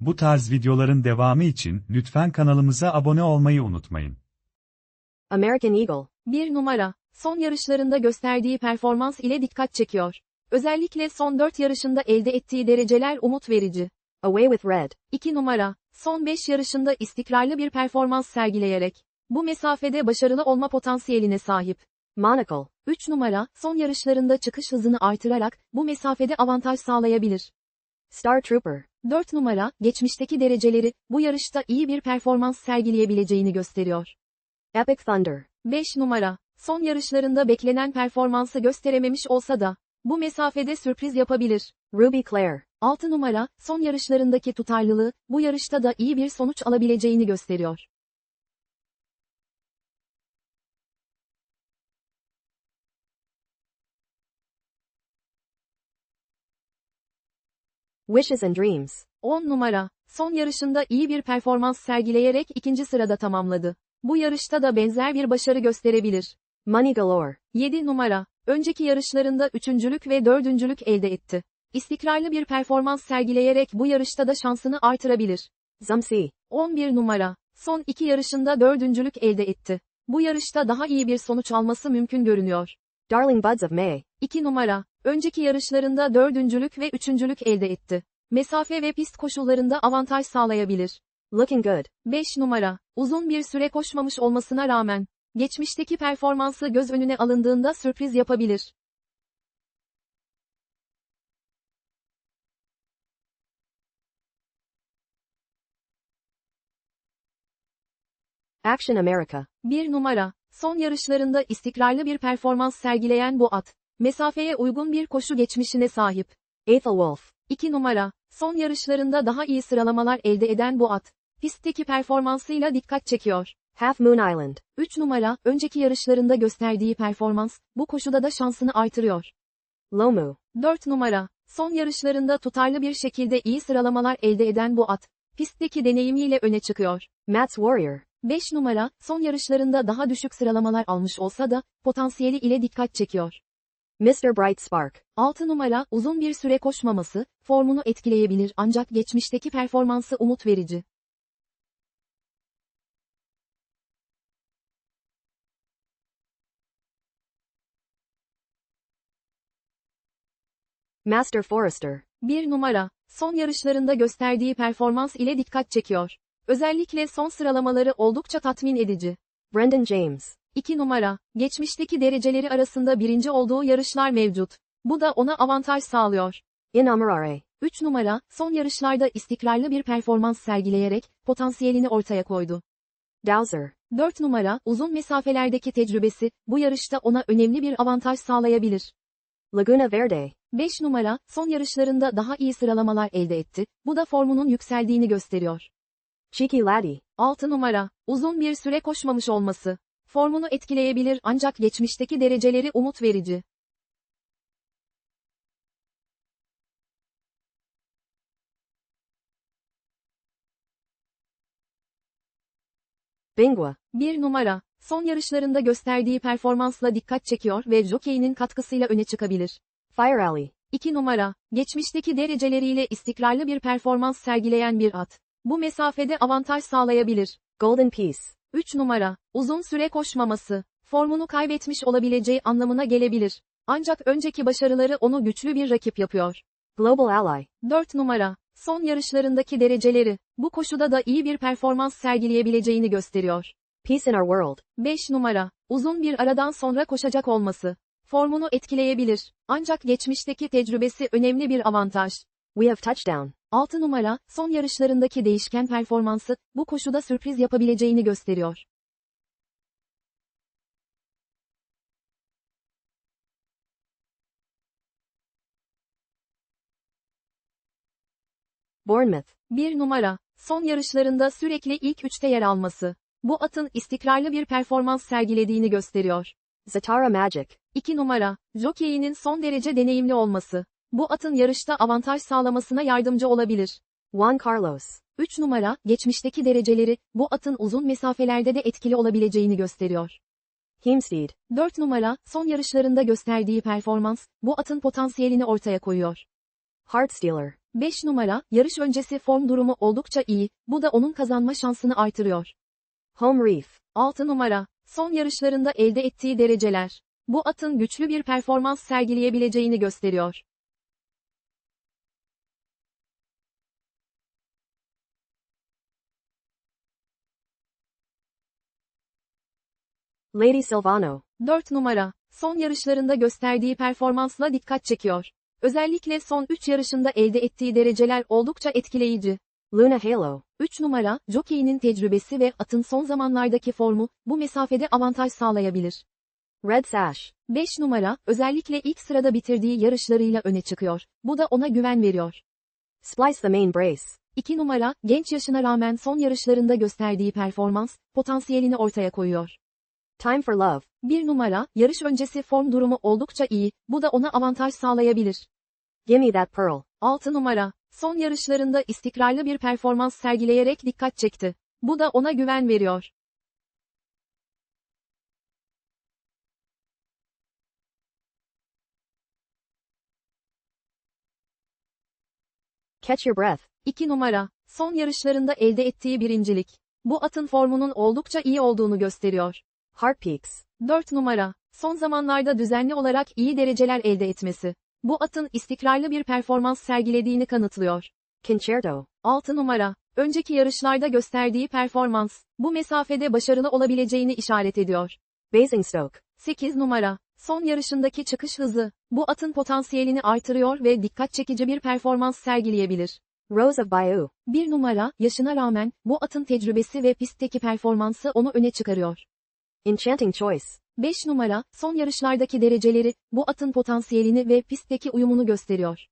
Bu tarz videoların devamı için lütfen kanalımıza abone olmayı unutmayın. American Eagle. 1 numara, son yarışlarında gösterdiği performans ile dikkat çekiyor. Özellikle son 4 yarışında elde ettiği dereceler umut verici. Away with Red. 2 numara, son 5 yarışında istikrarlı bir performans sergileyerek, bu mesafede başarılı olma potansiyeline sahip. Monocle. 3 numara, son yarışlarında çıkış hızını artırarak, bu mesafede avantaj sağlayabilir. Star Trooper. 4 numara, geçmişteki dereceleri, bu yarışta iyi bir performans sergileyebileceğini gösteriyor. Epic Thunder. 5 numara, son yarışlarında beklenen performansı gösterememiş olsa da, bu mesafede sürpriz yapabilir. Ruby Claire. 6 numara, son yarışlarındaki tutarlılığı, bu yarışta da iyi bir sonuç alabileceğini gösteriyor. Wishes and Dreams. 10 numara, son yarışında iyi bir performans sergileyerek ikinci sırada tamamladı. Bu yarışta da benzer bir başarı gösterebilir. Money Galore. 7 numara, önceki yarışlarında üçüncülük ve dördüncülük elde etti. İstikrarlı bir performans sergileyerek bu yarışta da şansını artırabilir. Zumsi. 11 numara, son iki yarışında dördüncülük elde etti. Bu yarışta daha iyi bir sonuç alması mümkün görünüyor. Darling Buds of May. 2 numara, önceki yarışlarında dördüncülük ve üçüncülük elde etti. Mesafe ve pist koşullarında avantaj sağlayabilir. Looking Good. 5 numara, uzun bir süre koşmamış olmasına rağmen, geçmişteki performansı göz önüne alındığında sürpriz yapabilir. Action America. 1 numara, son yarışlarında istikrarlı bir performans sergileyen bu at, mesafeye uygun bir koşu geçmişine sahip. Wolf. 2 numara, son yarışlarında daha iyi sıralamalar elde eden bu at, pistteki performansıyla dikkat çekiyor. Half Moon Island. 3 numara, önceki yarışlarında gösterdiği performans, bu koşuda da şansını artırıyor. Lomu. 4 numara, son yarışlarında tutarlı bir şekilde iyi sıralamalar elde eden bu at, pistteki deneyimiyle öne çıkıyor. Matt's Warrior. 5 numara, son yarışlarında daha düşük sıralamalar almış olsa da, potansiyeli ile dikkat çekiyor. Mr. Bright Spark. 6 numara, uzun bir süre koşmaması, formunu etkileyebilir ancak geçmişteki performansı umut verici. Master Forester. 1 numara, son yarışlarında gösterdiği performans ile dikkat çekiyor. Özellikle son sıralamaları oldukça tatmin edici. Brendan James. 2 numara, geçmişteki dereceleri arasında birinci olduğu yarışlar mevcut. Bu da ona avantaj sağlıyor. Inamorare. 3 numara, son yarışlarda istikrarlı bir performans sergileyerek, potansiyelini ortaya koydu. Dowser. 4 numara, uzun mesafelerdeki tecrübesi, bu yarışta ona önemli bir avantaj sağlayabilir. Laguna Verde. 5 numara, son yarışlarında daha iyi sıralamalar elde etti, bu da formunun yükseldiğini gösteriyor. Cheeky Laddie. 6 numara, uzun bir süre koşmamış olması. Formunu etkileyebilir ancak geçmişteki dereceleri umut verici. Bingwa. 1 numara, son yarışlarında gösterdiği performansla dikkat çekiyor ve jokeyinin katkısıyla öne çıkabilir. Fire Alley. 2 numara, geçmişteki dereceleriyle istikrarlı bir performans sergileyen bir at. Bu mesafede avantaj sağlayabilir. Golden Peace. 3 numara, uzun süre koşmaması, formunu kaybetmiş olabileceği anlamına gelebilir. Ancak önceki başarıları onu güçlü bir rakip yapıyor. Global Ally. 4 numara, son yarışlarındaki dereceleri, bu koşuda da iyi bir performans sergileyebileceğini gösteriyor. Peace in Our World. 5 numara, uzun bir aradan sonra koşacak olması, formunu etkileyebilir. Ancak geçmişteki tecrübesi önemli bir avantaj. We Have Touchdown. 6 numara, son yarışlarındaki değişken performansı, bu koşuda sürpriz yapabileceğini gösteriyor. Bournemouth. 1 numara, son yarışlarında sürekli ilk üçte yer alması. Bu atın istikrarlı bir performans sergilediğini gösteriyor. Zatara Magic. 2 numara, jokeyinin son derece deneyimli olması. Bu atın yarışta avantaj sağlamasına yardımcı olabilir. Juan Carlos. 3 numara, geçmişteki dereceleri, bu atın uzun mesafelerde de etkili olabileceğini gösteriyor. Hemsteed. 4 numara, son yarışlarında gösterdiği performans, bu atın potansiyelini ortaya koyuyor. Heartstealer. 5 numara, yarış öncesi form durumu oldukça iyi, bu da onun kazanma şansını artırıyor. Home Reef. 6 numara, son yarışlarında elde ettiği dereceler. Bu atın güçlü bir performans sergileyebileceğini gösteriyor. Lady Silvano. 4 numara, son yarışlarında gösterdiği performansla dikkat çekiyor. Özellikle son 3 yarışında elde ettiği dereceler oldukça etkileyici. Luna Halo. 3 numara, jockey'nin tecrübesi ve atın son zamanlardaki formu, bu mesafede avantaj sağlayabilir. Red Sash. 5 numara, özellikle ilk sırada bitirdiği yarışlarıyla öne çıkıyor. Bu da ona güven veriyor. Splice the Main Brace. 2 numara, genç yaşına rağmen son yarışlarında gösterdiği performans, potansiyelini ortaya koyuyor. Time for Love. 1 numara, yarış öncesi form durumu oldukça iyi, bu da ona avantaj sağlayabilir. Gimme That Pearl. 6 numara, son yarışlarında istikrarlı bir performans sergileyerek dikkat çekti. Bu da ona güven veriyor. Catch Your Breath. 2 numara, son yarışlarında elde ettiği birincilik. Bu atın formunun oldukça iyi olduğunu gösteriyor. Peaks. 4 numara, son zamanlarda düzenli olarak iyi dereceler elde etmesi. Bu atın istikrarlı bir performans sergilediğini kanıtlıyor. Concerto. 6 numara, önceki yarışlarda gösterdiği performans, bu mesafede başarılı olabileceğini işaret ediyor. Basingstoke. 8 numara, son yarışındaki çıkış hızı, bu atın potansiyelini artırıyor ve dikkat çekici bir performans sergileyebilir. Rose of Bayou. 1 numara, yaşına rağmen, bu atın tecrübesi ve pistteki performansı onu öne çıkarıyor. Enchanting Choice. 5 numara, son yarışlardaki dereceleri, bu atın potansiyelini ve pistteki uyumunu gösteriyor.